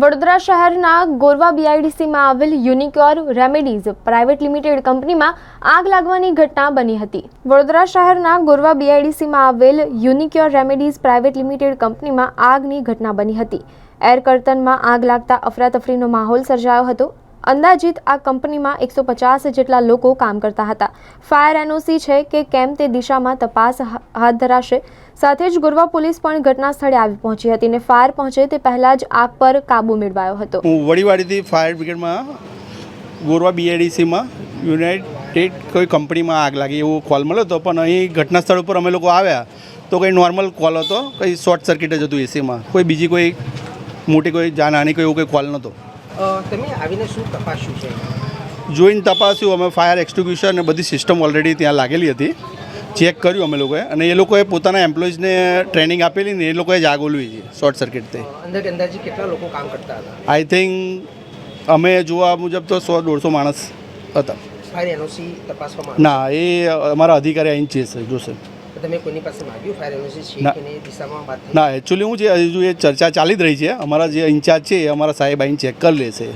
વડોદરા શહેરના ગોરવા બીઆઈડીસીમાં આવેલ યુનિક્યોર remedies private limited કંપનીમાં આગ લાગવાની ઘટના બની હતી. વડોદરા શહેરના ગોરવા બીઆઈડીસીમાં આવેલ યુનિક્યોર રેમેડીઝ પ્રાઇવેટ લિમિટેડ કંપનીમાં આગની ઘટના બની હતી. એર કર્તનમાં આગ લાગતા અફરાતફરીનો માહોલ સર્જાયો હતો. અંદાજિત આ કંપનીમાં એકસો પચાસ જેટલા લોકો કામ કરતા હતા. ફાયર એનઓસી છે કે કેમ તે દિશામાં તપાસ હાથ ધરાશે. સાથે જ ગોરવા પોલીસ પણ ઘટના સ્થળે આવી પહોંચી હતી અને ફાયર પહોંચે તે પહેલા જ આગ પર કાબુ મેળવાયો હતો. હું વડીવાડીથી ફાયર બ્રિગેડમાં ગોરવા બીએડીસીમાં યુનાઇટેડ કોઈ કંપનીમાં આગ લાગી એવો કોલ મળ્યો હતો, પણ અહીં ઘટના સ્થળ ઉપર અમે લોકો આવ્યા તો કંઈ નોર્મલ કોલ હતો, કંઈ શોર્ટ સર્કિટ જ હતું એસીમાં કોઈ બીજી કોઈ મોટી કોઈ જાનહાની કોઈ એવું કોઈ કોલ નહોતો. તમે આવીને શું તપાસ્યું છે? જોઈને તપાસ્યું અમે ફાયર એક્સટિંગ્યુશન અને બધી સિસ્ટમ ઓલરેડી ત્યાં લાગેલી હતી. ચેક કર્યું અમે લોકોએ અને એ લોકોએ પોતાના એમ્પ્લોઈઝને ટ્રેનિંગ આપેલી ને એ લોકોએ જ આગોલવી છે શોર્ટ સર્કિટથી અંદર અંદાજે કેટલા લોકો કામ કરતા હતા? આઈ થિંક અમે જોવા મુજબ તો સો દોઢસો માણસ હતા. ફાયર એનઓસી તપાસવામાં ના એ અમારા અધિકારી અહીં છે જોશે. તમે કોઈની પાસે માગ્યું? ફાયર એનઓસી છે ના. કે દિશામાં વાત ના એકચ્યુઅલી હું જે હજુ એ ચર્ચા ચાલી જ રહી છે અમારા જે ઇન્ચાર્જ છે એ અમારા સાહેબ અહીં ચેક કરી લેશે